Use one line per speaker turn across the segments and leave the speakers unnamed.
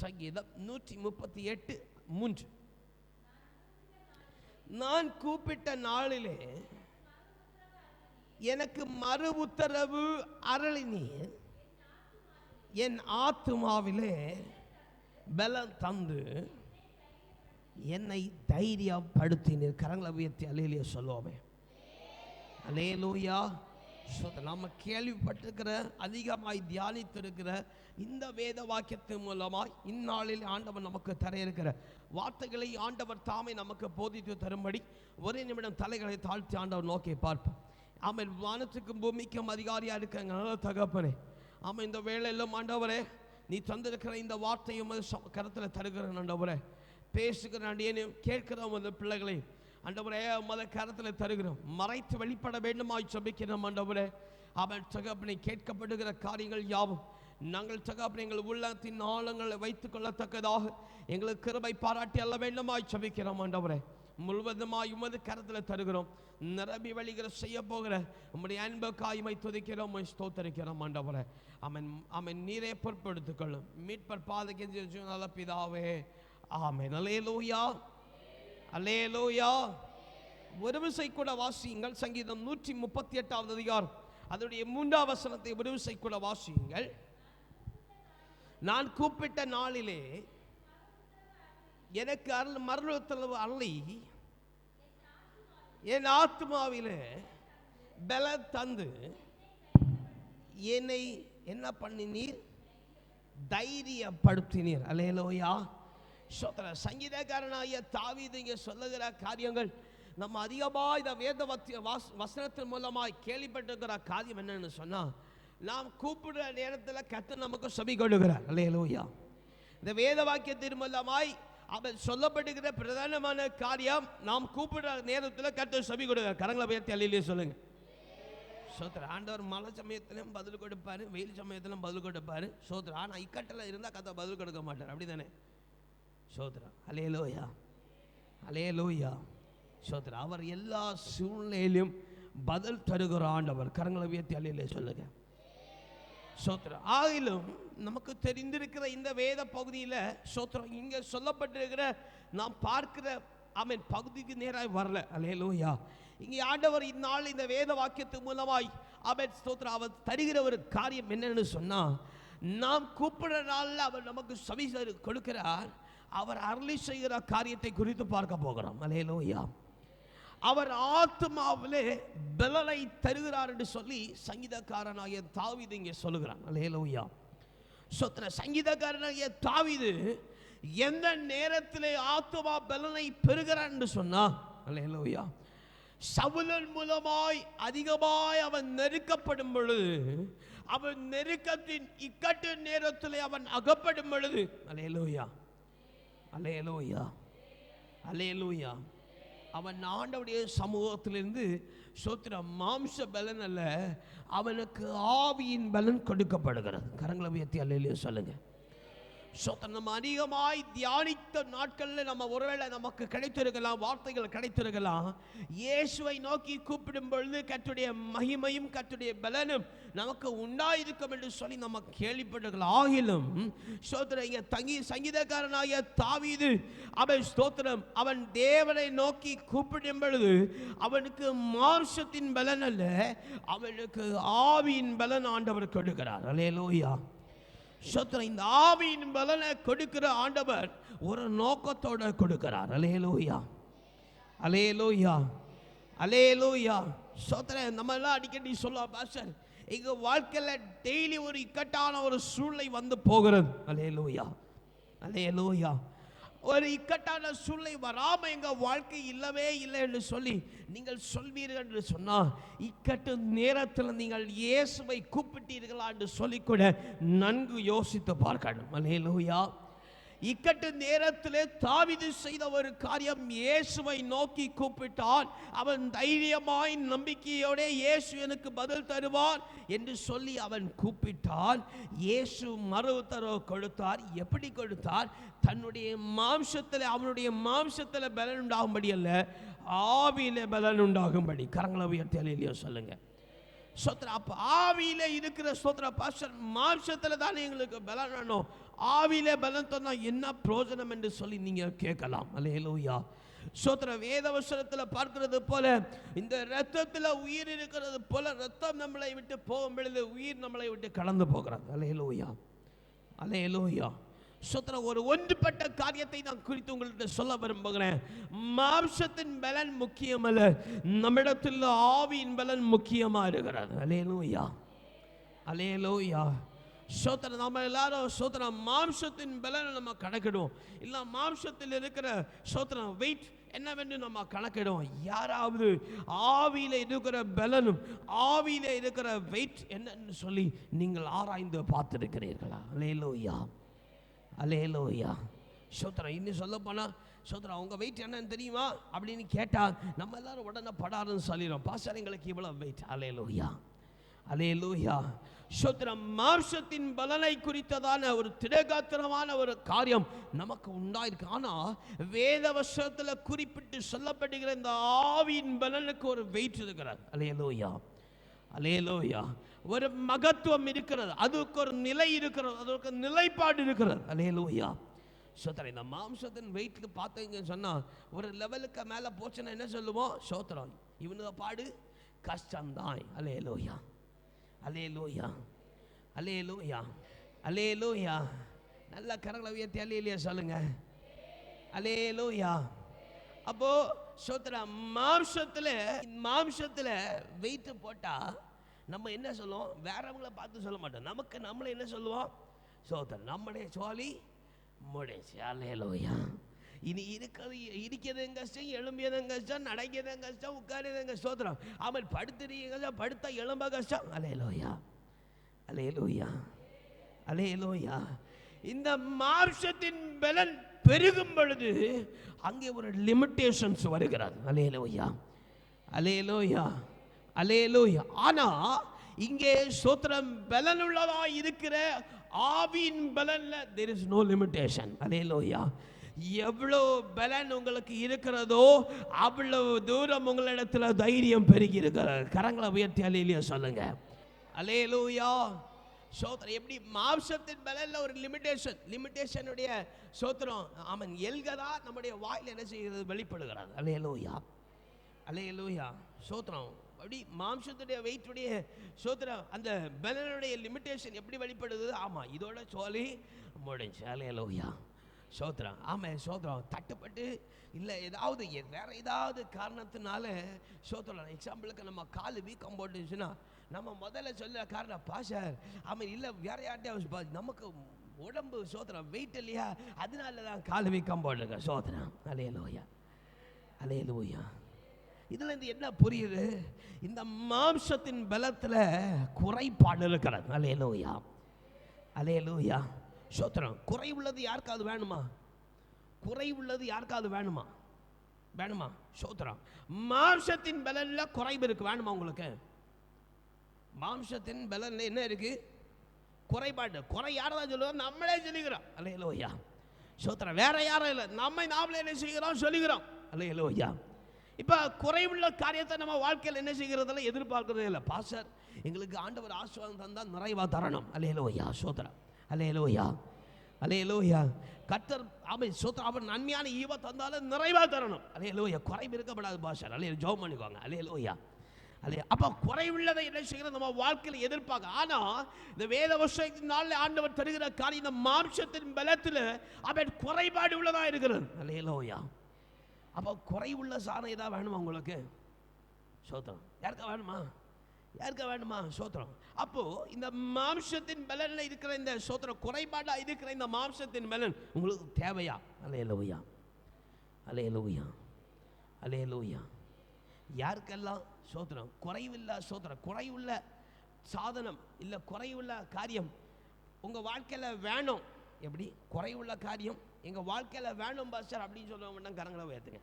சங்கீதம் நூற்றி முப்பத்தி எட்டு மூன்று. நான் கூப்பிட்ட நாளிலே எனக்கு மறு உத்தரவு அரளினி என் ஆத்துமாவிலே பலம் தந்து என்னை தைரியப்படுத்தினீர். கரங்களை உயர்த்தி அலையிலேயே சொல்லுவோமே. அலேலூயா சோத நம்ம கேள்விப்பட்டிருக்கிற அதிகமாய் தியானித்திருக்கிற இந்த வேத வாக்கியத்தின் மூலமாய் இந்நாளில் ஆண்டவர் நமக்கு தர இருக்கிற வார்த்தைகளை ஆண்டவர் தாமே நமக்கு போதித்து தரும்படி ஒரே நிமிடம் தலைகளை தாழ்த்தி ஆண்டவர் நோக்கி பார்ப்போம். ஆமாம் வானத்துக்கும் பூமிக்கும் அதிகாரியாக இருக்க நல்ல தகப்பனே ஆமாம் இந்த வேலையெல்லாம் ஆண்டவரே நீ தந்திருக்கிற இந்த வார்த்தையும் கருத்தில் தருகிற ஆண்டவரே. பேசுகிற அடியனையும் கேட்கிற உமது பிள்ளைகளையும் ஆண்டவரே உமது கரத்தில் தருகிறோம். மறைத்து வெளிப்பட வேண்டுமாய் சபிக்கிறோம் ஆண்டவரே. அவன் தகப்பனை கேட்கப்படுகிற காரியங்கள் யாவும். நாங்கள் தகப்பனை எங்கள் உள்ளத்தின் ஆழங்களை வைத்துக் கொள்ளத்தக்கதாக எங்களுக்கு கிருபை பாராட்டி அல்ல வேண்டுமாய் சபிக்கிறோம் ஆண்டவரே. முழுவதுமாய் உமது கரத்தில் தருகிறோம். நிரம்பி வழிகிற செய்ய போகிற உம்முடைய அன்பு காய்மை துதிக்கிறோம் ஸ்தோத்தரிக்கிறோம் ஆண்டவரே. அவன் அவன் நீரே பொருட்படுத்திக் கொள்ளும் மீட்பர் பாதைக்கு நல்ல பிதாவே. ஆமென். அலேலூயா அலேலூயா ஒரு விசை கூட வாசியுங்கள். சங்கீதம் நூற்றி முப்பத்தி எட்டாவது அதிகாரம். அதனுடைய மூன்றாம் வசனத்தை ஒரு கூட வாசியுங்கள். நான் கூப்பிட்ட நாளிலே எனக்கு அருள் மரணத்தளவு அருளி என் ஆத்மாவில் பல தந்து என்னை என்ன பண்ணினீர்? தைரியப்படுத்தினீர். அலேலோயா சோத்திர சங்கீதக்காரனாகிய தாவீது இங்கே சொல்லுகிற காரியங்கள் நம்ம அதிகமாக இந்த வேத வாஸ் வசனத்தின் மூலமாய் கேள்விப்பட்டிருக்கிற காரியம் என்னன்னு சொன்னால் நாம் கூப்பிடுற நேரத்தில் கத்து நமக்கு செவி கொள்ளுகிறார் அல்லேலூயா. இந்த வேத வாக்கியத்தின் மூலமாய் அவர் சொல்லப்படுகிற பிரதானமான காரியம் நாம் கூப்பிடுற நேரத்தில் கத்து செவி கொடுக்கிறார். கரங்களை உயர்த்தி அல்லையிலே சொல்லுங்க. சோத்திர ஆண்டவர் மழை சமயத்திலும் பதில் கொடுப்பாரு வெயில் சமயத்திலும் பதில் கொடுப்பார். சோத்திர ஆனால் இக்கட்டில் இருந்தால் கதை பதில் கொடுக்க மாட்டார். அப்படி தானே சோத்ரா. அலே லோயா அலே லோயா சோத்ரா. அவர் எல்லா சூழ்நிலையிலும் பதில் தருகிற ஆண்டவர். கரங்களை உயர்த்தி அலையிலே சொல்லுங்க. சோத்ரா. ஆயிலும் நமக்கு தெரிந்திருக்கிற இந்த வேத பகுதியில் சோத்ரம் இங்கே சொல்லப்பட்டிருக்கிற நாம் பார்க்கிற அவன் பகுதிக்கு நேராக வரல. அலையலோயா. லோயா இங்கே ஆண்டவர் இந்நாள் இந்த வேத வாக்கியத்து மூலமாய் அவன் சோத்ரா அவர் தருகிற ஒரு காரியம் என்னன்னு சொன்னால் நாம் கூப்பிடுற நாளில் அவர் நமக்கு சவி கொடுக்கிறார். அவர் அருளி செய்கிற காரியத்தை குறித்து பார்க்க போகிறோம். அலையலோயா அவர் ஆத்மாவிலே பலனை தருகிறார் என்று சொல்லி சங்கீதக்காரனாகிய தாவிது இங்கே சொல்லுகிறான். அலையலோயா சொத்திர சங்கீதக்காரனாகிய தாவிது எந்த நேரத்திலே ஆத்மா பலனை பெறுகிறான் என்று சொன்னா அலையலோயா சவுலன் மூலமாய் அதிகமாய் அவன் நெருக்கப்படும் பொழுது அவன் நெருக்கத்தின் இக்கட்டு நேரத்தில் அவன் அகப்படும் பொழுது அலையலோயா அலேலூயா அலேலூயா அவன் ஆண்டவுடைய சமூகத்திலிருந்து சோத்திர மாம்ச பலன் அல்ல அவனுக்கு ஆவியின் பலன் கொடுக்கப்படுகிறது. கரங்களை உயர்த்தி அல்லையிலேயே சொல்லுங்கள் நம்ம அதிகமாய் தியானித்த நாட்களில் நம்ம ஒருவேளை நமக்கு கிடைத்திருக்கலாம் வார்த்தைகள் கிடைத்திருக்கலாம். இயேசுவை நோக்கி கூப்பிடும் பொழுது கத்துடைய மகிமையும் கத்துடைய பலனும் நமக்கு உண்டாயிருக்கும் என்று சொல்லி நம்ம கேள்விப்பட்டிருக்கலாம். ஆகிலும் ஸ்தோத்திரம் இங்கே தங்கி சங்கீதக்காரனாகிய தாவீது அவன் ஸ்தோத்திரம் அவன் தேவனை நோக்கி கூப்பிடும் பொழுது அவனுக்கு மார்ஷத்தின் பலன் அல்ல அவனுக்கு ஆவியின் பலன் ஆண்டவர் கொடுக்கிறார். அலேலோயா சோத்திரம் இந்த ஆவியின் பலனை கொடுக்கிற ஆண்டவர் ஒரு நோக்கத்தோட கொடுக்கிறார். அலேலோயா அலேலோயா அலேலோயா சோத்திர நம்ம எல்லாம் அடிக்கடி சொல்லுவா பாஸ்டர் எங்கள் வாழ்க்கையில டெய்லி ஒரு இக்கட்டான ஒரு சூழ்நிலை வந்து போகிறது. அலேலோயா அலேலோயா ஒரு இக்கட்டான சூழ்நிலை வராமல் எங்கள் வாழ்க்கை இல்லவே இல்லை என்று சொல்லி நீங்கள் சொல்வீர்கள் என்று சொன்னால் இக்கட்டு நேரத்தில் நீங்கள் இயேசுவை கூப்பிட்டீர்களா என்று சொல்லிக்கூட நன்கு யோசித்து பார்க்கணும். அலேலூயா இக்கட்டு நேரத்திலே தாவிது செய்த ஒரு காரியம் இயேசுவை நோக்கி கூப்பிட்டான். அவன் தைரியமாய் நம்பிக்கையோட இயேசு எனக்கு பதில் தருவான் என்று சொல்லி அவன் கூப்பிட்டான். இயேசு மறு உத்தரவு கொடுத்தார். எப்படி கொடுத்தார்? தன்னுடைய மாம்சத்தில் அவனுடைய மாம்சத்தில் பலன் உண்டாகும்படி அல்ல ஆவியில பலன் உண்டாகும்படி. கரங்களை உயர்த்தி சொல்லுங்கள் சொல்லுங்க. அப்போ ஆவியில இருக்கிற ஸ்தோத்திர பாஸ்டர் மாம்சத்தில் தானே எங்களுக்கு பலன் வேணும். ஆவியிலே பலன் தந்தா என்ன பிரயோஜனம் என்று சொல்லி நீங்க கேட்கலாம். அல்லேலூயா சோத்திர வேதவசனத்தில் பார்க்கிறது போல இந்த ரத்தத்தில் உயிர் இருக்கிறது போல ரத்தம் நம்மளை விட்டு போகும் பொழுது உயிர் நம்மளை விட்டு கடந்து போகிறது. அல்லேலூயா அல்லேலூயா சோத்திர ஒரு ஒன்றுபட்ட காரியத்தை நான் குறித்து உங்கள்கிட்ட சொல்ல விரும்புகிறேன். மாம்சத்தின் பலன் முக்கியமல்ல நம்மிடத்தில் ஆவியின் பலன் முக்கியமாக இருக்கிறது. அல்லேலூயா அலேலோயா சோத்திரம் நம்ம எல்லாரும் சோத்திரம் மாம்சத்தின் பலனை நம்ம கணக்கிடுவோம். இல்லை மாம்சத்தில் இருக்கிற சோத்திரம் வெயிட் என்னவென்று நம்ம கணக்கிடுவோம். யாராவது ஆவியில் இருக்கிற பலனும் ஆவியில் இருக்கிற வெயிட் என்னன்னு சொல்லி நீங்கள் ஆராய்ந்து பார்த்துருக்கிறீர்களா? அலேலோயா அலேலோயா சோத்திரம் இன்னும் சொல்ல போனால் சோத்திரம் அவங்க வெயிட் என்னன்னு தெரியுமா? அப்படின்னு கேட்டால் நம்ம எல்லாரும் உடனே படாருன்னு சொல்லிடுறோம். பாஸ்டர் எங்களுக்கு இவ்வளவு வெயிட் அலேலோயா அலேலூயா சோத்திரம் மாம்சத்தின் பலனை குறித்ததான ஒரு திடகாத்திரமான ஒரு காரியம் நமக்கு உண்டாயிருக்கு. ஆனால் வேத குறிப்பிட்டு சொல்லப்படுகிற இந்த ஆவியின் பலனுக்கு ஒரு வெயிட் இருக்கிறார் அலையலோயா அலேலூயா ஒரு மகத்துவம் இருக்கிறது. அதுக்கு ஒரு நிலை இருக்கிறது. அதுக்கு நிலைப்பாடு இருக்கிறது. அலேலூயா சோத்திரம் இந்த மாம்சத்தின் வெயிட்டில் பார்த்தீங்கன்னு சொன்னா ஒரு லெவலுக்கு மேல போச்சுன்னா என்ன சொல்லுவோம்? சோத்திரம். இவனுக்கு பாடு கஷ்டம்தான். அலேலூயா அலேலூயா அலேலூயா அலேலூயா நல்ல கரங்களை உயர்த்தி அலையிலையா சொல்லுங்க. அலேலூயா அப்போ சோத்திர மாம்சத்துல மாம்சத்துல வெயிட் போட்டா நம்ம என்ன சொல்லுவோம்? வேறவங்கள பார்த்து சொல்ல மாட்டோம். நமக்கு நம்மளை என்ன சொல்லுவோம்? சோத்திர நம்முடைய சோழி முடிச்சு அலேலூயா இனி இருக்கிறது இருக்கிறதுங்க கஷ்டம் எழும்பியதும் கஷ்டம் நடக்கிறதும் கஷ்டம் உட்காரதும் கஷ்டம் சோத்திரம் அவன் படுத்துறீங்க கஷ்டம் படுத்தா எழும்ப கஷ்டம் அலையலோயா. அலையலோயா. அலையலோயா. இந்த மாம்சத்தின் பலன் பெருகும் பொழுது அங்கே ஒரு லிமிட்டேஷன்ஸ் வருகிறது. அலையலோயா. அலையலோயா. அலையலோயா. ஆனா இங்கே சோத்திரம் பலன் உள்ளதா இருக்கிற ஆவியின் பலன்ல there is no limitation hallelujah. எவ்வளோ பலன் உங்களுக்கு இருக்கிறதோ அவ்வளவு தூரம் உங்களிடத்தில் தைரியம் பெருகி இருக்கிறது கரங்களை உயர்த்தி அலையிலையோ சொல்லுங்க. அலையலூயா சோத்திரம் எப்படி மாம்சத்தின் பலனில் ஒரு லிமிடேஷன் லிமிட்டேஷனுடைய சோத்திரம் அவன் எல்கதா நம்முடைய வாயில் என்ன செய்கிறது? வெளிப்படுகிறான் அலையலூயா அலையலூயா சோத்திரம் அப்படி மாம்சத்துடைய வெயிட்டுடைய சோத்திரம் அந்த பலனுடைய லிமிட்டேஷன் எப்படி வெளிப்படுது? ஆமாம் இதோட சோலி முடிஞ்சு. அலையலூயா சோத்திரம் ஆமாம் சோத்ரம். தட்டுப்பட்டு இல்லை ஏதாவது வேற ஏதாவது காரணத்தினால சோத்ரம் எக்ஸாம்பிளுக்கு நம்ம கால் வீக்கம் போட்டுச்சுன்னா நம்ம முதல்ல சொல்ல காரணம் பாஷர் ஆமாம் இல்லை வேற யார்கிட்டயாவது நமக்கு உடம்பு சோத்திரம் வெயிட் இல்லையா? அதனால தான் கால் வீக்கம் போட்டுருக்க சோத்திரம் அலையலோயா. அலையலோயா. இதுல இருந்து என்ன புரியுது? இந்த மாம்சத்தின் பலத்தில் குறைபாடு இருக்கிறது. அலையலோயா. அலையலூயா. சோத்திரம் குறை உள்ளது யாருக்காவது வேணுமா? குறை உள்ளது யாருக்காவது வேணுமா? வேணுமா? சோத்திரம். மாம்சத்தின் பலனில் குறைவு இருக்குது வேணுமா உங்களுக்கு? மாம்சத்தின் பலனில் என்ன இருக்குது குறைபாடு. குறை யாரை தான் சொல்லுவோம் நம்மளே சொல்லிக்கிறோம். அலையலோயா சோத்திரம் வேற யாரும் இல்லை. நம்ம நாமளே என்ன செய்கிறோம்? சொல்லிக்கிறோம். அலையலோயா இப்போ குறைவுள்ள காரியத்தை நம்ம வாழ்க்கையில் என்ன செய்கிறதுல எதிர்பார்க்கறதே இல்லை. பாஸ்டர் எங்களுக்கு ஆண்டவர் ஆசீர்வாதம் தந்தால் நிறைவாக தரணும். அலையலோயா சோத்திரம். அலையலோயா அலையலோயா கத்தர் அவை சோத்திரம் அவர் நன்மையான ஈவ தந்தாலும் நிறைவாக தரணும். அலையலோயா குறைவு இருக்கப்படாது பாஷா. அலைய ஜோம் பண்ணிக்கோங்க. அலையலோயா அல்ல அப்போ குறைவுள்ளதை என்ன செய்கிறோம் நம்ம வாழ்க்கையில் எதிர்பார்க்க. ஆனால் இந்த வேத வருஷத்தினால ஆண்டவர் தருகிற காரியம் இந்த மாம்சத்தின் பலத்தில் அவன் குறைபாடு உள்ளதாக இருக்கிறது அல்லையிலோயா அப்போ குறைவுள்ள சாணம் ஏதாவது வேணுமா உங்களுக்கு? சோத்திரம் யாருக்கா வேணுமா? யாருக்க வேணுமா சோத்திரம். அப்போது இந்த மாம்சத்தின் பலனில் இருக்கிற இந்த சோத்திரம் குறைபாடாக இருக்கிற இந்த மாம்சத்தின் பலன் உங்களுக்கு தேவையா? அலையலோயா. அலையலோயா. அலையலோயா. யாருக்கெல்லாம் சோத்திரம்? குறைவில்லா சோத்திரம். குறைவுள்ள சாதனம் இல்லை குறைவுள்ள காரியம் உங்கள் வாழ்க்கையில் வேணும். எப்படி? குறைவுள்ள காரியம். எங்கள் வாழ்க்கையில் வேணும் பாஸ்டர் அப்படின்னு சொல்லுவாங்க கரங்களை உயர்த்துங்க.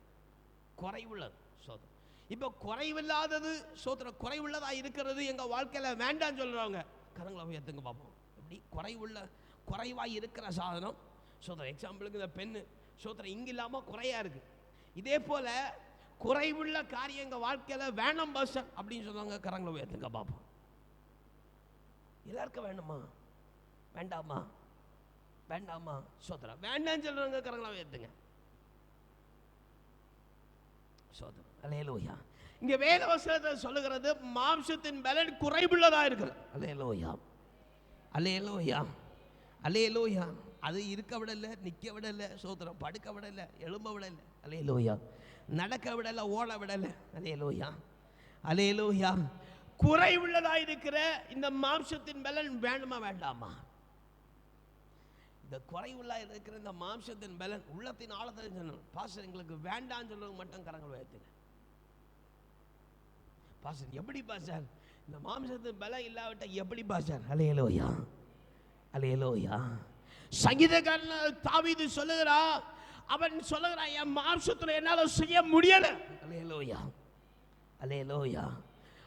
குறைவுள்ள சோத்திரம். இப்போ குறைவில்லாதது சோத்திரம் குறைவுள்ளதாக இருக்கிறது எங்கள் வாழ்க்கையில் வேண்டாம்னு சொல்கிறவங்க கரங்களை உயர்த்துங்க பார்ப்போம் எப்படி? குறைவுள்ள குறைவாக இருக்கிற சாதனம் சோத்திரம் எக்ஸாம்பிளுக்கு இந்த பெண்ணு சோத்திரம் இங்கே இல்லாமல் குறையா இருக்கு. இதே போல குறைவுள்ள காரியம் எங்கள் வாழ்க்கையில் வேணாம் பாஸ்டர் அப்படின்னு சொல்லுவாங்க கரங்களை உயர்த்துங்க பார்ப்போம் எல்லாருக்கும் வேணுமா? வேண்டாமா? வேண்டாமா? சோதரம் வேண்டாம்னு சொல்றவங்க கரங்களை ஏத்துங்க சோதரம் அலையலோயா இங்க வேத வசனத்தை சொல்லுகிறது மாம்சத்தின் பலன் குறைவுள்ளதா இருக்குது அலையலோயா அலையலோயா அலையலோயா அது இருக்க விடல நிக்க விடல சோதரம் படுக்க விடல எழும்ப விடல. அலையலோயா நடக்க விடல ஓட விடல. அலையலோயா அலையலோயா குறைவுள்ளதா இருக்கிற இந்த மாம்சத்தின் பலன் வேண்டுமா வேண்டாமா? இந்த குறைவுள்ள இருக்கிற இந்த மாம்சத்தின் பலன் உள்ளத்தின் ஆழத்தை சொல்லணும் பாஸ்டர் எங்களுக்கு வேண்டாம்னு சொல்றவங்க மட்டும் கரங்கள் வைத்துங்க பாஸ்டர் எப்படி பாஸ்டர் இந்த மாம்சத்து பலம் இல்லாவிட்டால் எப்படி பாஸ்டர் அலையலோயா அலையலோயா. சங்கீதக்காரன் தாவிது சொல்லுகிறா அவன் சொல்லுகிறான் என் மாம்சத்தில் என்னால் செய்ய முடியல. Hallelujah hallelujah.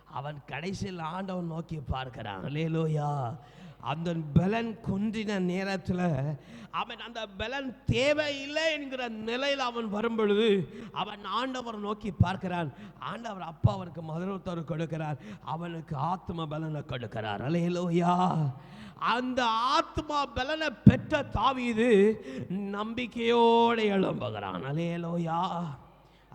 அவன் கடைசியில் ஆண்டவன் நோக்கி பார்க்கிறான். அலையலோயா. அந்த பலன் குன்றின நேரத்தில் அவன் அந்த பலன் தேவையில்லை என்கிற நிலையில் அவன் வரும்பொழுது அவன் ஆண்டவர் நோக்கி பார்க்கிறான். ஆண்டவர் அப்பா அவனுக்கு மதுரத்தோடு கொடுக்கிறார். அவனுக்கு ஆத்ம பலனை கொடுக்கிறார். அலையலோயா அந்த ஆத்மா பலனை பெற்ற தாவிது நம்பிக்கையோடு எழும்புகிறான். Hallelujah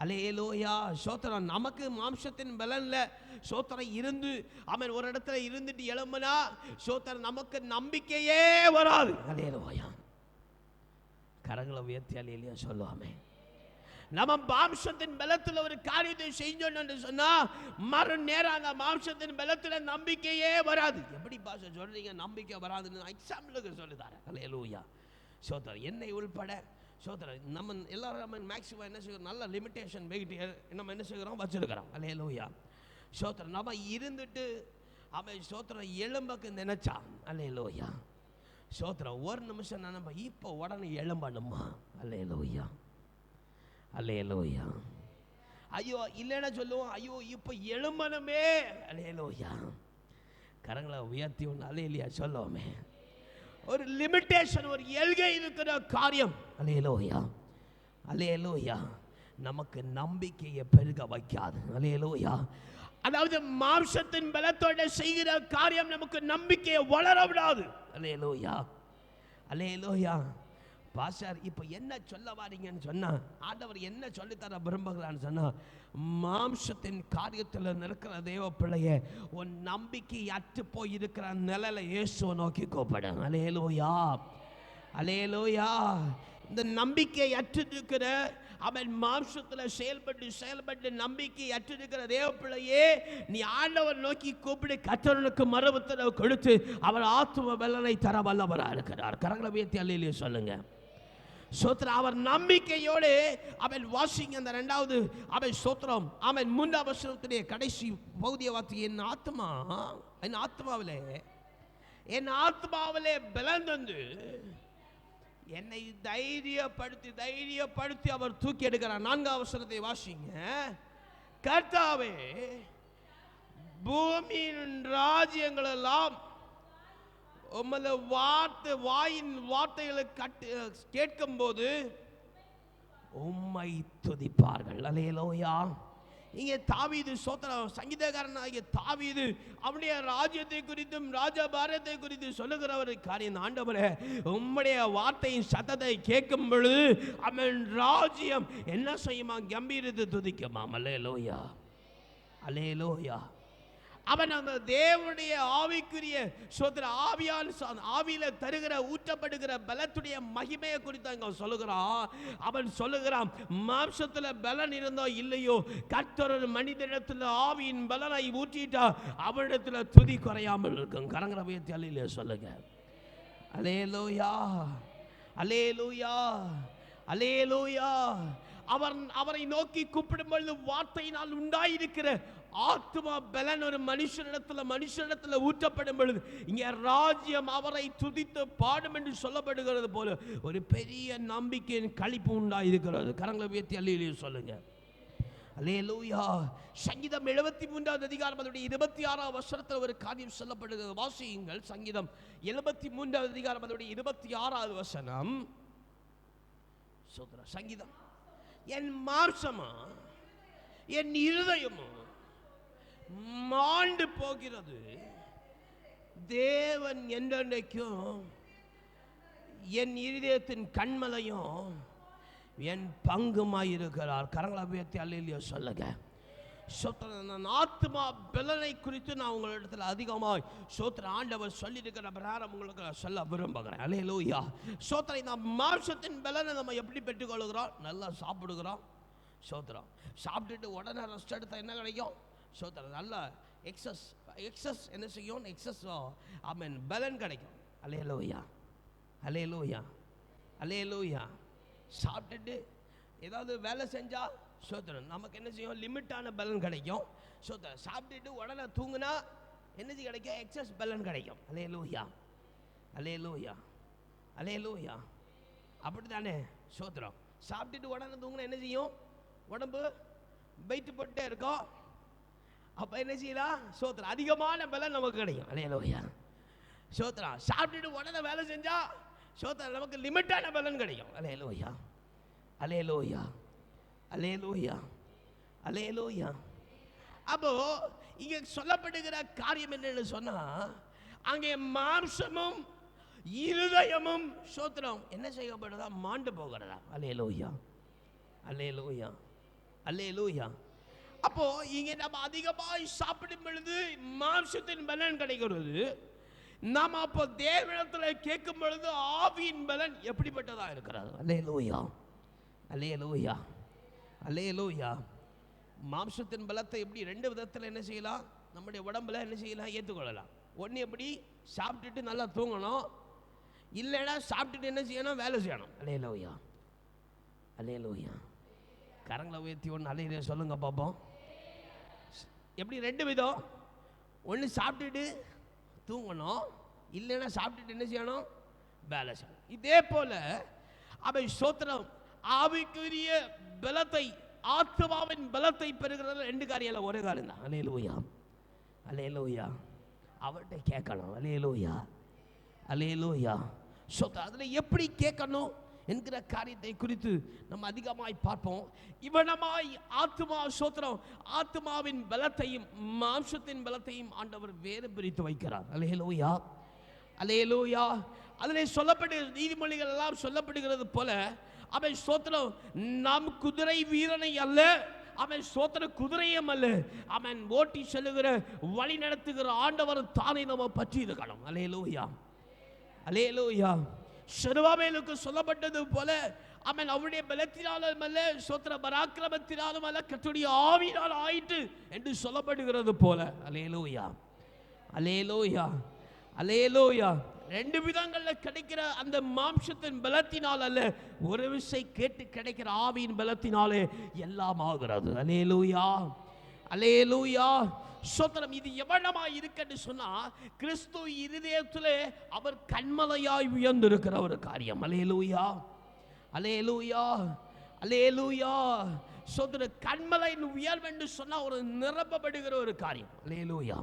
hallelujah. சோத்திரம் நமக்கு மாம்சத்தின் பலனில் சோத்திரம் இருந்து அவன் ஒரு இடத்துல இருந்துட்டு எழும்புனா சோத்திரம் நமக்கு நம்பிக்கையே வராது. அலேலோயா. கரங்களை உயர்த்தி அலையிலையா சொல்லுவாமே. நம்ம மாம்சத்தின் பலத்தில் ஒரு காரியத்தை செஞ்சோம் என்று சொன்னால் மறு நேரம் அந்த மாம்சத்தின் பலத்தில் நம்பிக்கையே வராது. எப்படி பாச சொல்கிறீங்க நம்பிக்கை வராதுன்னு எக்ஸாம்பிளுக்கு சொல்லுதாரு அலையலூயா சோதர் என்னை உள்பட சோதர நம்ம எல்லாரும் நம்ம மேக்ஸிமம் என்ன செய்யறோம்? நல்ல லிமிட்டேஷன் வெயிட் நம்ம என்ன செய்கிறோம் வச்சிருக்கிறோம். லோயா சோத்திரம் நம்ம இருந்துட்டு அவன் சோத்திரம் எலும்புக்கு நினைச்சான் அலையலூயா சோத்திரம் ஒரு நிமிஷம் நினைப்ப இப்போ உடனே எலும்பணுமா அலையலூயா லோயா ஐயோ இல்லைன்னா சொல்லுவோம் ஐயோ இப்போ எலும்பணுமே அலையலூயா கரங்களை உயர்த்தி ஒன்று அலையிலையா சொல்லுவோமே. ஒரு லிமிட்டேஷன் ஒரு எல்கை இருக்கிற காரியம். அலையலோயா அலையலோயா நமக்கு நம்பிக்கையை பெருக வைக்காது. அலையலோயா அதாவது மாம்சத்தின் பலத்தோட செய்கிற காரியம் நமக்கு நம்பிக்கையை வளர விடாது. அலையலோயா அலையலோயா பாஸ்டர் இப்போ என்ன சொல்ல வாரீங்கன்னு சொன்னால் ஆண்டவர் என்ன சொல்லித்தர விரும்புகிறான்னு சொன்னால் மாம்சத்தின் காரியத்தில் இருக்கிற தேவ பிள்ளைய உன் நம்பிக்கை அற்று போய் இருக்கிற நிலையில இயேசுவை நோக்கி கூப்பிடும் அலேலோயா அலேலோயா இந்த நம்பிக்கை அற்று அவன் மாம்சத்தில் செயல்பட்டு செயல்பட்டு நம்பிக்கை அற்றிருக்கிற தேவ பிள்ளையே நீ ஆண்டவர் நோக்கி கூப்பிடு கத்தவனுக்கு மரபுத்தரவு கொடுத்து அவர் ஆத்தும வல்லனை தர வல்லவராக இருக்கிறார். கரங்களை உயர்த்தி அல்லையிலேயே சொல்லுங்கள் சோத்ரா அவர் நம்பிக்கையோடு அவன் வாசிங் அந்த ரெண்டாவது அவன் சோத்திரம். அவன் மூன்றாம் வருஷத்துடைய கடைசி பகுதியை வார்த்தை என் ஆத்மா என் ஆத்மாவில் என் ஆத்மாவில் பிளந்து வந்து என்னை தைரியப்படுத்தி தைரியப்படுத்தி அவர் தூக்கி எடுக்கிறார். நான்காம் அவசரத்தை வாசிங்க. கர்த்தாவே பூமியின் ராஜ்யங்கள் எல்லாம் உமது வார்த்தை வாயின் வார்த்தைகளை கட்டு கேட்கும்போது உம்மை துதிப்பார்கள். அலையலோயா இங்கே தாவீது சோத்திர சங்கீதக்காரனாகிய தாவீது அவனுடைய ராஜ்யத்தை குறித்தும் ராஜா ராஜபாரத்தை குறித்து சொல்லுகிற ஒரு காரியம். ஆண்டவரே உம்முடைய வார்த்தையின் சத்தத்தை கேட்கும் பொழுது அவன் ராஜ்யம் என்ன செய்யுமா கம்பீரத்தை துதிக்குமாம். அலையலோயா அலையலோயா அவன் அந்த தேவனுடைய ஆவிக்குரிய சோதர ஆவியால் ஆவியில் தருகிற ஊற்றப்படுகிற பலத்துடைய மகிமையை குறித்து அங்க சொல்லுகிறான். அவன் சொல்லுகிறான் மாம்சத்தில் பலன் இருந்தோ இல்லையோ கர்த்தர் மனிதனிடத்தில் ஆவியின் பலனை ஊற்றிட்டா அவனிடத்தில் துதி குறையாமல் இருக்கும். கரங்கிற பையத்தியாலையிலே சொல்லுங்க. அலே லூயா அலே லூயா அலே லூயா அவர் அவரை நோக்கி கூப்பிடும் பொழுது வார்த்தையினால் உண்டாயிருக்கிற ஆத்மா பலன் ஒரு மனுஷனிடத்துல மனுஷனிடத்தில் ஊற்றப்படும் பொழுது இங்கே ராஜ்யம் அவரை துதித்து பாடும் என்று சொல்லப்படுகிறது போல ஒரு பெரிய நம்பிக்கையின் கழிப்பு உண்டாயிருக்கிறது. கரங்களை உயர்த்தி அல்லையிலேயே சொல்லுங்க. அல்லேலூயா. சங்கீதம் எழுபத்தி மூன்றாவது அதிகாரம் அதனுடைய இருபத்தி ஆறாம் வருஷத்தில் ஒரு காரியம் சொல்லப்படுகிறது. வாசியுங்கள் சங்கீதம் எழுபத்தி மூன்றாவது அதிகாரம் அதனுடைய இருபத்தி ஆறாவது வசனம் சங்கீதம். என் மாம்சமா? என் இருதயமோ? மாண்டு போகிறது. தேவன் என்றென்றைக்கும் என் இருதயத்தின் கண்மலையும் என் பங்குமாய் இருக்கிறார் கரங்களை உயர்த்தி அல்லையோ சொல்லுங்க. சோத்திரன் ஆத்மா பலனை குறித்து நான் உங்களிடத்தில் அதிகமாக சோத்திர ஆண்டவர் சொல்லியிருக்கிற பிரகாரம் உங்களுக்கு நான் சொல்ல விரும்புகிறேன். அலே லூயா சோத்திரை நாம் மாம்சத்தின் பலனை நம்ம எப்படி பெற்றுக்கொள்கிறோம்? நல்லா சாப்பிடுகிறோம். சோத்திரம் சாப்பிட்டுட்டு உடனே ரெஸ்ட் எடுத்தால் என்ன கிடைக்கும்? சோத்திரம் நல்ல எக்ஸஸ் எக்ஸஸ் என்ன செய்யும்? எக்ஸஸ் ஐ மீன் பலன் கிடைக்கும். அலே லோய்யா அலே லூயா அலே லூயா சாப்பிட்டுட்டு ஏதாவது வேலை செஞ்சால் சோத்திரம் நமக்கு என்ன செய்யும்? லிமிட்டான பலன் கிடைக்கும். சோத்திரம் சாப்பிட்டுட்டு உடனே தூங்குனா என்னது கிடைக்கும்? எக்ஸஸ் பலன் கிடைக்கும். அலே லூயா அலே லூயா அலே லூயா அப்படி தானே சோத்திரம். சாப்பிட்டுட்டு உடனே தூங்கினா என்ன செய்யும்? உடம்பு வெயிட் போட்டே இருக்கோம். அப்போ என்ன செய்யலாம்? சோத்திரம் அதிகமான பலன் நமக்கு கிடைக்கும். அலே சோத்திரம் சாப்பிட்டுட்டு உடனே வேலை செஞ்சால் சோத்திரம் நமக்கு லிமிட்டான பலன் கிடைக்கும். அலே அலையலோயா. அலே அலையலோயா. அலே இங்கே அலே அப்போ சொல்லப்படுகிற காரியம் என்னன்னு சொன்னால் அங்கே மாம்சமும் இருதயமும் சோத்திரம் என்ன செய்யப்படுறதா மாண்டு போகிறதா? அலே லூயா அலே லூயா அலே லூயா அப்போ இங்கே நம்ம அதிகமாய் சாப்பிடும் பொழுது மாம்சத்தின் பலன் கிடைக்கிறது. நாம் அப்போ தேவனத்தில் கேட்கும் பொழுது ஆவியின் பலன் எப்படிப்பட்டதாக இருக்கிறது? அல்லே லோயா அல்லே லோயா அல்லே லோயா மாம்சத்தின் பலத்தை எப்படி ரெண்டு விதத்தில் என்ன செய்யலாம்? நம்முடைய உடம்புல என்ன செய்யலாம்? ஏற்றுக்கொள்ளலாம். ஒன்று எப்படி? சாப்பிட்டுட்டு நல்லா தூங்கணும். இல்லைன்னா சாப்பிட்டுட்டு என்ன செய்யணும்? வேலை செய்யணும். அல்லே லோயா அல்லே லோயா கரங்களை உயர்த்தி ஒன்று அலையிலே சொல்லுங்க பார்ப்போம் எப்படி ரெண்டு விதம்? ஒன்று சாப்பிட்டுட்டு தூங்கணும் இல்லைன்னா சாப்பிட்டுட்டு என்ன செய்யணும்? வேலை செய்யணும். இதே போல் அவை சோத்திரம் ஆவிக்குரிய பலத்தை ஆத்மாவின் பலத்தை பெறுகிறது ரெண்டு காரியம் ஒரே காரியம் தான். அலையலோயா அலையலோயா அவர்கிட்ட கேட்கணும். அலையலோயா அலையலோயா சோத்திரம் அதில் எப்படி கேட்கணும்? என்கிற காரியத்தை குறித்து நம்ம அதிகமாய் பார்ப்போம். இவனமாய் ஆத்மா சோத்திரம் ஆத்மாவின் பலத்தையும் மாம்சத்தின் பலத்தையும் ஆண்டவர் வேறு பிரித்து வைக்கிறார். அலையலூயா அலையலூயா அதிலே சொல்லப்படுகிற நீதிமொழிகள் எல்லாம் சொல்லப்படுகிறது போல அவன் சோத்திரம் நாம் குதிரை வீரனை அல்ல அவன் சோத்திர குதிரையும் அல்ல அவன் ஓட்டி செல்லுகிற வழி நடத்துகிற ஆண்டவர் தானே நம்ம பற்றி இருக்கணும். அலையலூயா அலேலூயா செருவாமேலுக்கு சொல்லப்பட்டது போல அவன் அவருடைய பலத்தினாலும் அல்ல சோத்திர பராக்கிரமத்தினாலும் அல்ல கத்துடைய ஆவினால் ஆயிட்டு என்று சொல்லப்படுகிறது போல. அலேலோயா அலேலோயா அலேலோயா ரெண்டு விதங்களில் கிடைக்கிற அந்த மாம்சத்தின் பலத்தினால் அல்ல ஒரு விசை கேட்டு கிடைக்கிற ஆவியின் பலத்தினாலே எல்லாம் ஆகிறது. அலேலூயா அலேலூயா சோத்திரம் இது எவ்வளமா இருக்குன்னு சொன்னா கிறிஸ்து இருதயத்தில் அவர் கண்மலையாய் உயர்ந்திருக்கிற ஒரு காரியம். அலேலூயா அலேலூயா அலேலூயா சோத்திர கண்மலையின் உயர்வென்று சொன்னா ஒரு நிரப்பப்படுகிற ஒரு காரியம். அலேலூயா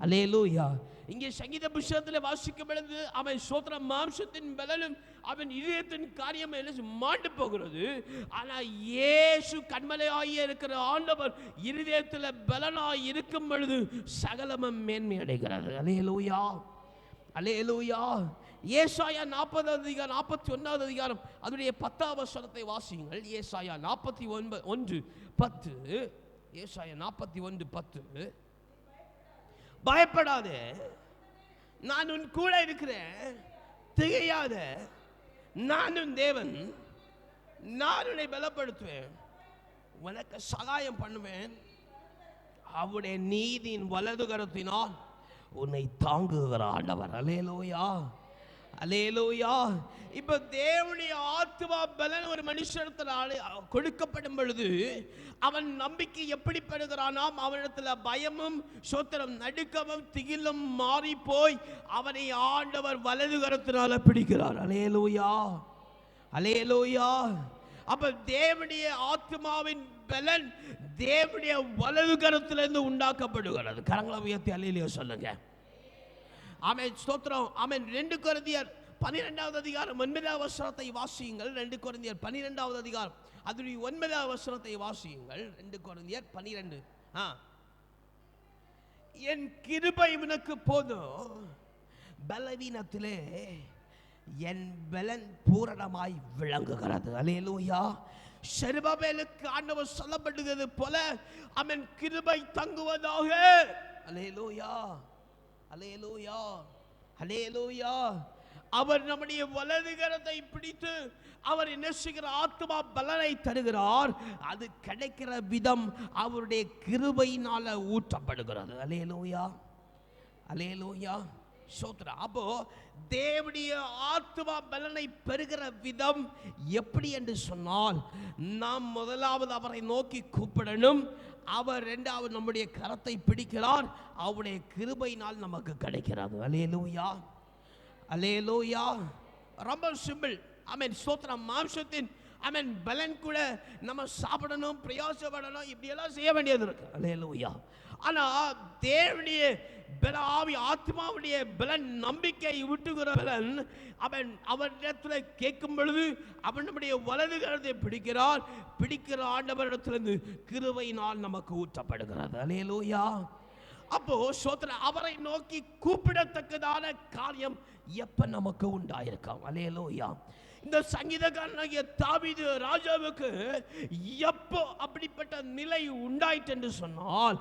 அலேலூயா இங்கே சங்கீத புஸ்தகத்தில் வாசிக்கும் அவன் சோத்திர மாம்சத்தின் பலனும் அவன் இதயத்தின் காரியம் என்ன மாண்டு போகிறது. ஆனா இயேசு கண்மலையாகிய இருக்கிற ஆண்டவர் இருதயத்தில் பலனாய் இருக்கும் பொழுது சகலமும் மேன்மை அடைகிறது. அலேலூயா அலேலூயா ஏசாயா நாற்பது அதிகாரம் நாற்பத்தி ஒன்றாவது அதிகாரம் அதனுடைய பத்தாவது வசனத்தை வாசியுங்கள். ஏசாயா நாற்பத்தி ஒன்பது ஒன்று பத்து. ஏசாயா நாற்பத்தி ஒன்று பத்து. பயப்படாதே. நான் உன் கூட இருக்கிறேன். திகையாத. நானும் தேவன் நான் உன்னை பலப்படுத்துவேன். உனக்கு சகாயம் பண்ணுவேன். அவருடைய நீதியின் வலதுகரத்தினால் உன்னை தாங்குகிற ஆண்டவர். அலேலோயா அலேலோயா இப்போ தேவனுடைய ஆத்மா பலன் ஒரு மனுஷனத்தில் கொடுக்கப்படும் பொழுது அவன் நம்பிக்கை எப்படி பெறுகிறானாம் அவனிடத்தில் பயமும் சோத்திரம் நடுக்கமும் திகிலும் மாறி போய் அவனை ஆண்டவர் வலது கரத்தினால பிடிக்கிறார். அலேலோயா அலேலோயா அப்ப தேவனுடைய ஆத்மாவின் பலன் தேவனுடைய வலது கரத்திலிருந்து உண்டாக்கப்படுகிறது. கரங்களை உயர்த்தி அலையிலேயே சொல்லுங்க. ஆமென் ஸ்தோத்திரம். ஆமென். ரெண்டு குரந்தியர் பன்னிரெண்டாவது அதிகாரம் ஒன்பதாவது வசனத்தை வாசியுங்கள். ரெண்டு குரந்தியர் பன்னிரெண்டாவது அதிகாரம். அதனுடைய ஒன்பதாவது வசனத்தை வாசியுங்கள். ரெண்டு குரந்தியர் பன்னிரெண்டு ஆ. என் கிருபை உனக்கு போதும். பலவீனத்திலே என் பலன் பூரணமாய் விளங்குகிறது. அலையலூயா செருபவேலுக்கு ஆண்டவர் சொல்லப்படுகிறது போல அவன் கிருபை தங்குவதாக. அலையலூயா அலேலூயா அலேலூயா அவர் நம்முடைய வலது கரத்தை பிடித்து அவர் என்ன செய்கிற ஆத்மா பலனை தருகிறார். அது கிடைக்கிற விதம் அவருடைய கிருபையினால ஊற்றப்படுகிறது. அலேலூயா அலேலூயா சோத்ரா அப்போ தேவனுடைய ஆத்மா பலனை பெறுகிற விதம் எப்படி என்று சொன்னால் நாம் முதலாவது அவரை நோக்கி கூப்பிடணும். அவர் ரெண்டாவது நம்முடைய கரத்தை பிடிக்கிறார். அவருடைய கிருபையினால் நமக்கு கிடைக்கிறது. அலேலூயா அலேலூயா ரொம்ப சிம்பிள் ஆமென் சோத்திரம் மாம்சத்தின் ஆமென் பலன் கூட நம்ம சாப்பிடணும் பிரயாசப்படணும் இப்படியெல்லாம் செய்ய வேண்டியது இருக்கு. அலேலூயா ஆனால் தேவனுடைய பல ஆவி ஆத்மாவுடைய பலன் நம்பிக்கை விட்டுகிற பலன் அவன் அவரிடத்துல கேட்கும் பொழுது அவன் நம்முடைய வலது கரத்தை பிடிக்கிறார் பிடிக்கிற ஆண்டவரிடத்திலிருந்து கிருவையினால் நமக்கு ஊற்றப்படுகிறது. அலேலூயா அப்போ சோத்திர அவரை நோக்கி கூப்பிடத்தக்கதான காரியம் எப்ப நமக்கு உண்டாயிருக்காம்? அலேலோயா இந்த சங்கீதக்காரனாகிய தாவிது ராஜாவுக்கு எப்போ அப்படிப்பட்ட நிலை உண்டாயிட்டு என்று சொன்னால்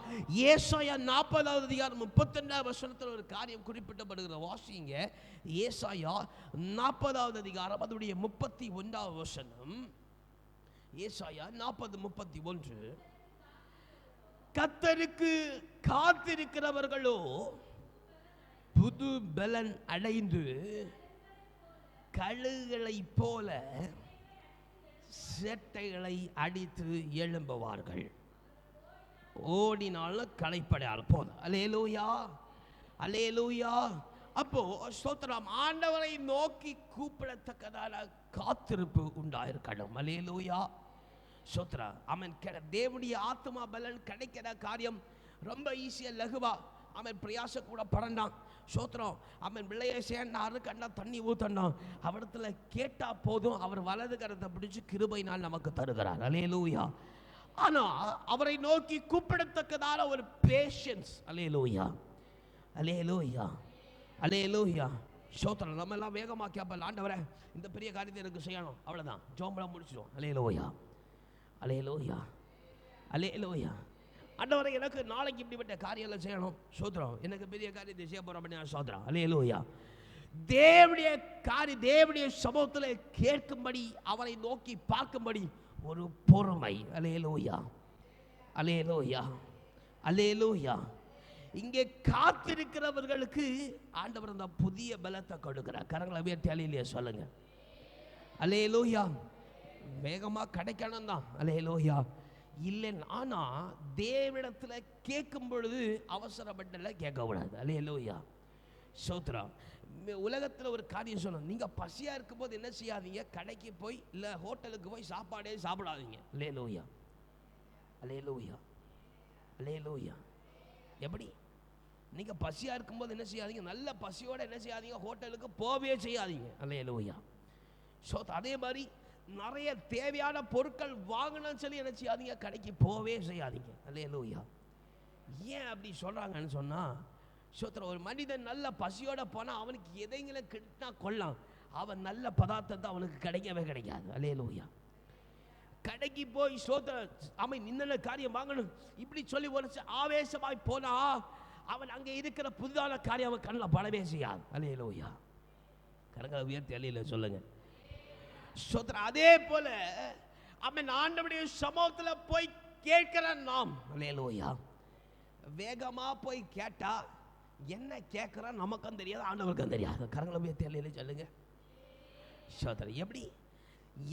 ஏசாயா நாற்பதாவது அதிகாரம் முப்பத்தெண்டாவது வசனத்தில் ஒரு காரியம் குறிப்பிட்டப்படுகிற வாசிங்க. ஏசாயா நாற்பதாவது அதிகாரம் அதனுடைய முப்பத்தி ஒன்றாவது வசனம். ஏசாயா நாற்பது முப்பத்தி ஒன்று. கத்தருக்கு காத்திருக்கிறவர்களோ புது பலன் அடைந்து கழுகளைப் போல சேட்டைகளை அடித்து எழும்புவார்கள். ஓடினாலும் களைப்படையால் போதும். அலேலூயா அலேலூயா அப்போ ஸ்தோத்திரம் ஆண்டவரை நோக்கி கூப்பிடத்தக்கதான காத்திருப்பு உண்டாயிருக்கணும் அலேலூயா சோத்ரா அவன் கெட தேவனுடைய ஆத்மா பலன் கிடைக்கிற காரியம் ரொம்ப ஈஸியாக லகுவா. அவன் பிரயாச கூட பறந்தான் சோத்திரம். அவன் பிள்ளையை சேர்ந்தாரு கண்டா தண்ணி ஊத்தணும். அவரிடத்துல கேட்டால் போதும் அவர் வலது கரத்தை பிடிச்சி கிருபையினால் நமக்கு தருகிறார். அலே லூயா ஆனால் அவரை நோக்கி கூப்பிடத்தக்கதான ஒரு பேஷன்ஸ் அலேலூயா அலே லூயா சோத்திரம் நம்ம எல்லாம் வேகமாக கேட்பல ஆண்டவரை இந்த பெரிய காரியத்தை எனக்கு செய்யணும். அவ்வளோதான் ஜோம்பலாம் முடிச்சிடும் அலேலூயா அலே லோயா அண்டவரை எனக்கு நாளைக்கு இப்படிப்பட்ட காரியங்களை செய்யணும். சோத்திரம். எனக்கு பெரிய காரியத்தை செய்ய போகிறோம் அப்படின்னு சோத்திரம். அலேலூயா தேவடைய காரி தேவடைய சமூகத்தில் கேட்கும்படி அவரை நோக்கி பார்க்கும்படி ஒரு பொறுமை. அலேலூயா அலேலூயா அலேலூயா இங்கே காத்திருக்கிறவர்களுக்கு ஆண்டவர் அந்த புதிய பலத்தை கொடுக்கிறார். கரங்களை உயர்த்தி அலையிலேயே சொல்லுங்க. அலேலூயா வேகமாக கிடைக்கணும் தான். அலேலூயா இல்லை நானா தேவனிடத்தில் கேட்கும் பொழுது அவசரப்பட்டல கேட்கக்கூடாது. அலேலூயா சோத்ரா உலகத்தில் ஒரு காரியம் சொல்லணும். நீங்கள் பசியாக இருக்கும்போது என்ன செய்யாதீங்க? கடைக்கு போய் இல்லை ஹோட்டலுக்கு போய் சாப்பாடே சாப்பிடாதீங்க. லே லூயா அலே லூயா அலே லூயா எப்படி? நீங்கள் பசியாக இருக்கும்போது என்ன செய்யாதீங்க? நல்ல பசியோடு என்ன செய்யாதீங்க? ஹோட்டலுக்கு போவே செய்யாதீங்க. அலே லூயா ஸோ அதே மாதிரி நிறைய தேவையான பொருட்கள் வாங்கணும்னு சொல்லி என்ன செய்யாதீங்க? கடைக்கு போவே செய்யாதீங்க. அலே லூயா ஏன் அப்படி சொல்கிறாங்கன்னு சொன்னால் சோத்திர ஒரு மனிதன் நல்ல பசியோட போனால் அவனுக்கு எதைங்களும் கிட்டா கொள்ளலாம் அவன் நல்ல பதார்த்தத்தை அவனுக்கு கிடைக்கவே கிடைக்காது. அலே லூயா கடைக்கு போய் சோத்திர அவன் இன்னென்ன காரியம் வாங்கணும். இப்படி சொல்லி உரைச்சு ஆவேசமாய் போனா அவன் அங்கே இருக்கிற புதிதான காரியம் அவன் கண்ணில் படவே செய்யாது. அலே லூயா கரங்களை உயர்த்தி அலையில சொல்லுங்கள் சோத்திர அதே போல அவன் ஆண்டவுடைய சமூகத்தில் போய் கேட்கிற நாம் அலேலூயா வேகமாக போய் கேட்டா என்ன கேட்கிறான் நமக்கும் தெரியாது ஆண்டவருக்கும் தெரியாது. கரங்களை போய் தெரியல சொல்லுங்க. சோதரன் எப்படி?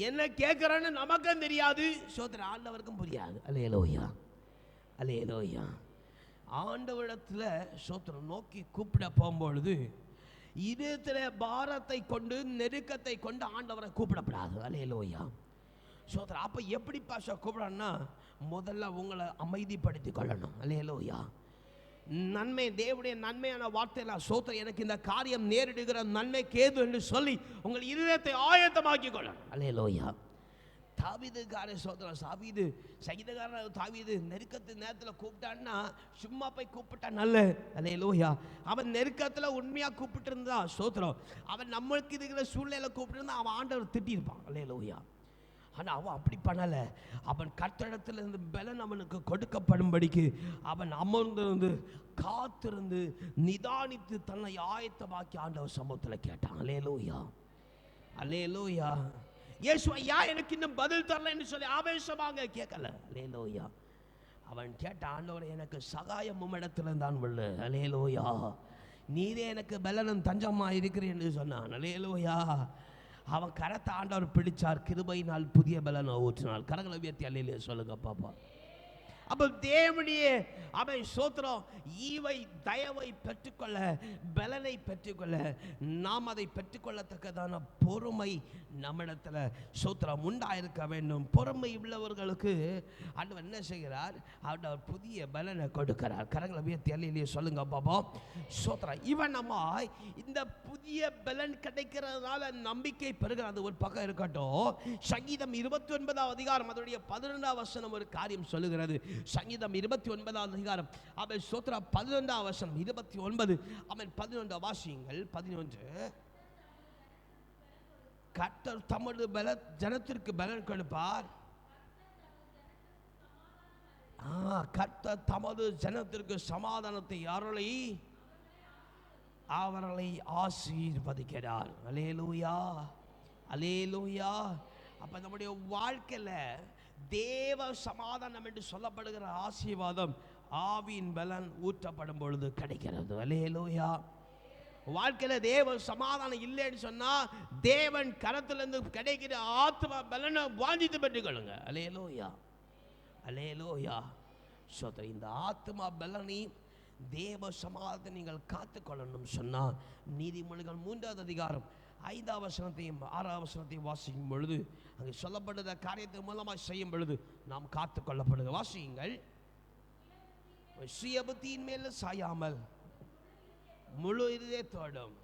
என்ன கேட்குறான்னு நமக்கும் தெரியாது சோதரன் ஆண்டவருக்கும் புரியாது. அலையலோயா அலையலோயா ஆண்டவரிடத்தில் சோத்திரம் நோக்கி கூப்பிட போகும்பொழுது இதயத்தில் பாரத்தை கொண்டு நெருக்கத்தை கொண்டு ஆண்டவரை கூப்பிடப்படாது. அலையலோயா. சோதரா அப்போ எப்படி பாஷா கூப்பிடணும்னா முதல்ல உங்களை அமைதிப்படுத்தி கொள்ளணும். அலையலோயா. நன்மை தேவனுடைய நன்மையான வார்த்தையில சோத்திரம் எனக்கு இந்த காரியம் நேரிடுகிற நன்மை கேது என்று சொல்லி உங்கள் இருதயத்தை ஆயத்தமாக்கி கொள்ளணும். அலேலோயா தாவீதுக்கார சோதரம் சாவீது சங்கீதக்காரன் தாவீது நெருக்கத்து நேரத்தில் கூப்பிட்டான்னா சும்மா போய் கூப்பிட்டா நல்ல லோயா அவன் நெருக்கத்தில் உண்மையாக கூப்பிட்டு இருந்தா சோத்திரம் அவன் நம்மளுக்கு இருக்கிற சூழ்நிலை கூப்பிட்டு இருந்தா அவன் ஆண்டவர் திட்டியிருப்பான் அல்லேலூயா. ஆனால் அவன் அப்படி பண்ணலை. அவன் கட்டடத்தில் இருந்து பலன் அவனுக்கு கொடுக்கப்படும்படிக்கு அவன் அமர்ந்திருந்து காத்திருந்து நிதானித்து தன்னை ஆயத்தமாக்கி ஆண்டவர் சமூகத்தில் கேட்டான் அலேலூயா அலேலூயா இயேசு ஐயா எனக்கு இன்னும் பதில் தரலன்னு சொல்லி ஆவேசமாக கேட்கல. லேலோயா அவன் கேட்ட ஆண்டவர் எனக்கு சகாயம் உம்மிடத்தில் தான் உள்ள. அலேலோயா நீதே எனக்கு பலனும் தஞ்சமா இருக்கிறேன் என்று சொன்னான். அலேலோயா அவன் கரத்தை ஆண்டவர் பிடிச்சார். கிருபையினால் புதிய பலனை ஊற்றினார். கரகளை உயர்த்தி அல்லையிலே சொல்லுங்க பாப்பா. அப்ப தேவனுடைய அவன் சோத்திரம் ஈவை தயவை பெற்றுக்கொள்ள பலனை பெற்றுக்கொள்ள நாம் அதை பெற்றுக்கொள்ளத்தக்கதான பொறுமை நம்மிடத்தில் சோத்திரம் உண்டாயிருக்க வேண்டும். பொறுமை உள்ளவர்களுக்கு ஆண்டவர் என்ன செய்கிறார்? ஆண்டவர் புதிய பலனை கொடுக்கிறார். கரங்களை உயர்த்தி அல்லையிலே சொல்லுங்க பாப்பா சோத்திரம் இவன் நம்ம இந்த புதிய பலன் கிடைக்கிறதுனால நம்பிக்கை பெறுகிற ஒரு பக்கம் இருக்கட்டும். சங்கீதம் இருபத்தி ஒன்பதாம் அதிகாரம் அதனுடைய பதினெண்டாம் வசனம் ஒரு காரியம் சொல்லுகிறது. சங்கீதம் இருபத்தி ஒன்பதாம் அதிகாரம். அவன் சோத்ரா பதினொன்றாம் வசனம் இருபத்தி ஒன்பது. அவன் பதினொன்று வாசியங்கள். பதினொன்று. கர்த்தர் தமது பல ஜனத்திற்கு பலன் கொடுப்பார். கர்த்தர் தமது ஜனத்திற்கு சமாதானத்தை அருளை அவர்களை ஆசீர்வதிக்கிறார். Hallelujah hallelujah. அப்ப நம்முடைய வாழ்க்கையில தேவ சமாதானம் என்று சொல்லப்படுகிற ஆசீர்வாதம் ஆவியின் பலன் ஊற்றப்படும் பொழுது கிடைக்கிறது. அலேலோயா வாழ்க்கையில தேவ சமாதானம் இல்லைன்னு சொன்னால் தேவன் கரத்திலிருந்து கிடைக்கிற ஆத்மா பலனை வாஞ்சித்து பெற்றுக்கொள்ளுங்க. அலேலோயா அலேலோயா சோதரி இந்த ஆத்மா பலனை தேவ சமாதத்தை நீங்கள் காத்துக்கொள்ளணும் சொன்னால் நீதிமொழிகள் மூன்றாவது அதிகாரம் ஐந்தாம் வசனத்தையும் ஆறாம் வசனத்தையும் வாசிக்கும் பொழுது அங்கே சொல்லப்படுத காரியத்தின் மூலமாக செய்யும் பொழுது நாம் காத்துக்கொள்ளப்படுது வாசியுங்கள். சுயபுத்தியின் மேல சாயாமல் முழு தோடும்.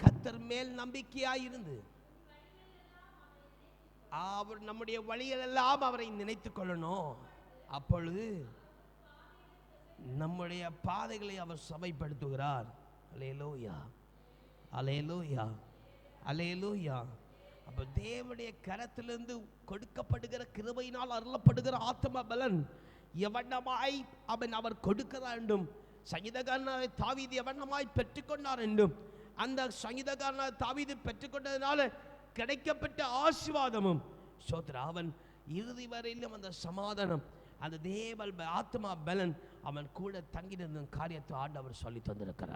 கத்தர் மேல் நம்பிக்கையாயிருந்து அவர் நம்முடைய வழிகள் எல்லாம் அவரை நினைத்து கொள்ளணும். அப்பொழுது நம்முடைய பாதைகளை அவர் சபைப்படுத்துகிறார். லேலோயா அலையலூயா. அலையலூயா. அப்போ தேவனுடைய கரத்திலிருந்து கொடுக்கப்படுகிற கிருபையினால் அருளப்படுகிற ஆத்ம பலன் எவண்ணமாய் அவன் அவர் கொடுக்க வேண்டும் சங்கீதக்காரனாய் தாவீது எவண்ணமாய் பெற்றுக்கொண்டார் என்றும் அந்த சங்கீதக்காரனாய் தாவீது பெற்றுக்கொண்டதுனால கிடைக்கப்பட்ட ஆசீர்வாதமும் சோத்ரா அவன் இறுதி வரையிலும் அந்த சமாதானம் அந்த தேவல் ஆத்மா பலன் அவன் கூட தங்கியிருந்த காரியத்தை ஆண்டவர் சொல்லி தந்திருக்கிறார்.